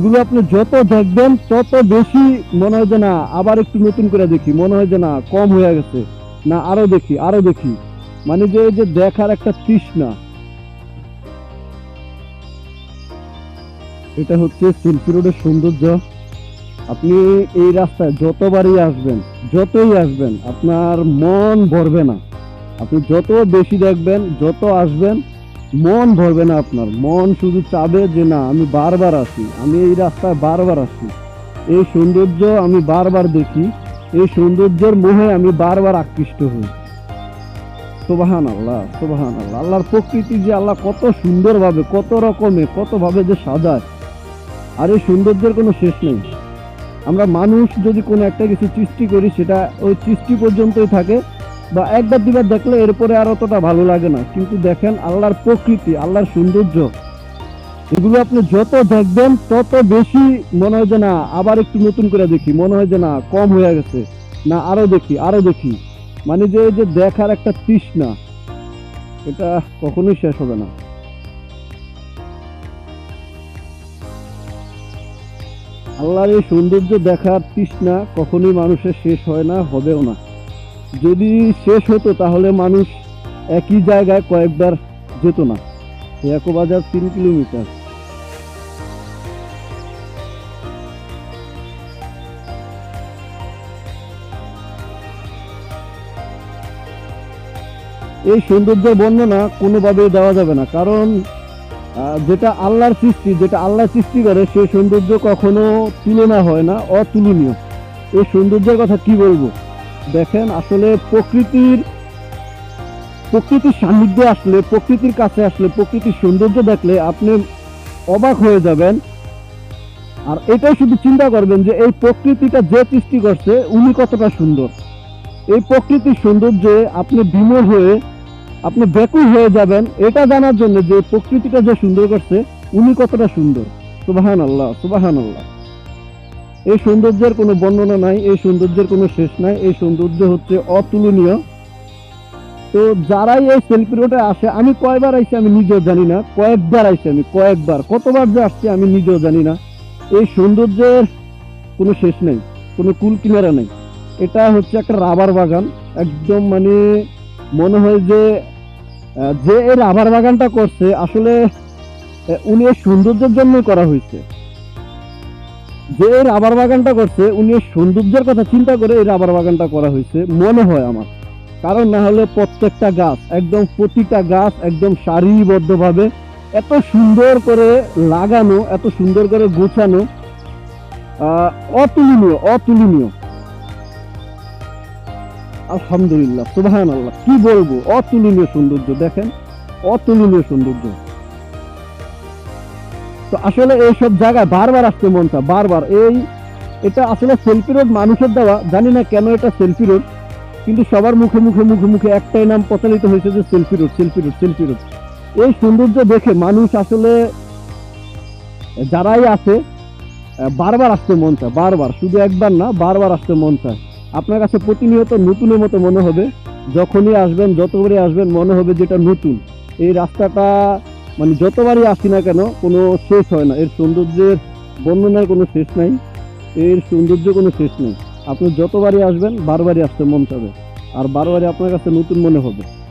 এগুলো আপনি যত দেখবেন, তত বেশি মনে হয় যে না, আবার একটু নতুন করে দেখি। মনে হয় যে না, কম হয়ে গেছে। না, আরও দেখি আরও দেখি। মানে যে যে দেখার একটা তৃষ্ণা। এটা হচ্ছে শিল্পী রোডের সৌন্দর্য। আপনি এই রাস্তায় যতবারই আসবেন, যতই আসবেন, আপনার মন ভরবে না। আপনি যত বেশি দেখবেন, যত আসবেন মন ভরবে না আপনার। মন শুধু চাবে যে না, আমি বারবার আসি। আমি এই রাস্তায় বারবার আসি। এই সৌন্দর্য আমি বারবার দেখি। এই সৌন্দর্যের মোহে আমি বারবার আকৃষ্ট হই। সোবাহান আল্লাহ সোবাহান আল্লাহ আল্লাহর প্রকৃতি যে আল্লাহ কত সুন্দরভাবে, কত রকমে, কতভাবে যে সাজায়। আর এই সৌন্দর্যের কোনো শেষ নেই। আমরা মানুষ যদি কোনো একটা কিছু সৃষ্টি করি, সেটা ওই সৃষ্টি পর্যন্তই থাকে। বা একবার দুবার দেখলে এরপরে আর অতটা ভালো লাগে না। কিন্তু দেখেন আল্লাহর প্রকৃতি, আল্লাহর সৌন্দর্য। এগুলো আপনি যত দেখবেন, তত বেশি মনে হয় যে না, আবার একটু নতুন করে দেখি। মনে হয় যে না, কম হয়ে গেছে। না, আরও দেখি আরও দেখি। মানে যে যে দেখার একটা তৃষ্ণা, এটা কখনোই শেষ হবে না। আল্লাহর এই সৌন্দর্য দেখার তৃষ্ণা কখনোই মানুষের শেষ হয় না, হবেও না। যদি শেষ হতো, তাহলে মানুষ একই জায়গায় কয়েকবার যেত না। বাজার তিন কিলোমিটার। এই সৌন্দর্যের বর্ণনা কোনোভাবেই দেওয়া যাবে না, কারণ যেটা আল্লাহর সৃষ্টি, যেটা আল্লাহ সৃষ্টি করে, সেই সৌন্দর্য কখনো তুলনা হয় না, অতুলনীয়। এই সৌন্দর্যের কথা কি বলব? দেখেন, আসলে প্রকৃতির প্রকৃতির সান্নিধ্যে আসলে, প্রকৃতির কাছে আসলে, প্রকৃতির সৌন্দর্য দেখলে আপনি অবাক হয়ে যাবেন। আর এটাই শুধু চিন্তা করবেন যে, এই প্রকৃতিটা যে সৃষ্টি করছে, উনি কতটা সুন্দর। এই প্রকৃতির সৌন্দর্যে আপনি বিমল হয়ে, আপনি ব্যাকুল হয়ে যাবেন। এটা জানার জন্য যে, প্রকৃতিটা যে সুন্দর করছে, উনি কতটা সুন্দর। সুবাহান আল্লাহ সুবাহান আল্লাহ এই সৌন্দর্যের কোনো বর্ণনা নাই, এই সৌন্দর্যের কোনো শেষ নাই, এই সৌন্দর্য হচ্ছে অতুলনীয়। তো যারাই এই সেলফি রোডে আসে, আমি কয়বার আইছি আমি নিজেও জানি না, কয়েকবার আইছি আমি, কয়েকবার, কতবার যে আসছি আমি নিজেও জানি না। এই সৌন্দর্যের কোনো শেষ নেই, কোনো কুল কিনারা নেই। এটা হচ্ছে একটা রাবার বাগান, একদম মানে মনে হয় যে যে এই রাবার বাগানটা করছে, আসলে উনি এই সৌন্দর্যের জন্যই করা হয়েছে। যে এই রাবার বাগানটা করছে, উনি সৌন্দর্যের কথা চিন্তা করে এই রাবার বাগানটা করা হয়েছে, মনে হয় আমার। কারণ না হলে প্রত্যেকটা গাছ, একদম প্রতিটা গাছ একদম সারিবদ্ধভাবে এত সুন্দর করে লাগানো, এত সুন্দর করে গোছানো অতুলনীয় অতুলনীয়। আলহামদুলিল্লাহ সুবাহান আল্লাহ কি বলব? অতুলনীয় সৌন্দর্য, দেখেন? অতুলনীয় সৌন্দর্য। তো আসলে এইসব জায়গায় বারবার আসতে মন চায় বারবার। এই এটা আসলে সেলফি রোড মানুষের দেওয়া, জানি না কেন এটা সেলফি রোড কিন্তু সবার মুখে মুখে মুখে মুখে একটাই নাম প্রচলিত হয়েছে যে selfie road selfie road selfie road এই সৌন্দর্য দেখে মানুষ আসলে, যারাই আছে, বারবার আসতে মন চায় বারবার। শুধু একবার না, বারবার আসতে মন চায় আপনার কাছে প্রতিনিয়ত নতুনের মতো মনে হবে। যখনই আসবেন, যতবারই আসবেন, মনে হবে যেটা নতুন। এই রাস্তাটা মানে যতবারই আসি না কেন, কোনো শেষ হয় না। এর সৌন্দর্যের বর্ণনার কোনো শেষ নাই। এর সৌন্দর্য কোনো শেষ নেই। আপনি যতবারই আসবেন, বারবারই আসতে মন চাবে। আর বারবারই আপনার কাছে নতুন মনে হবে।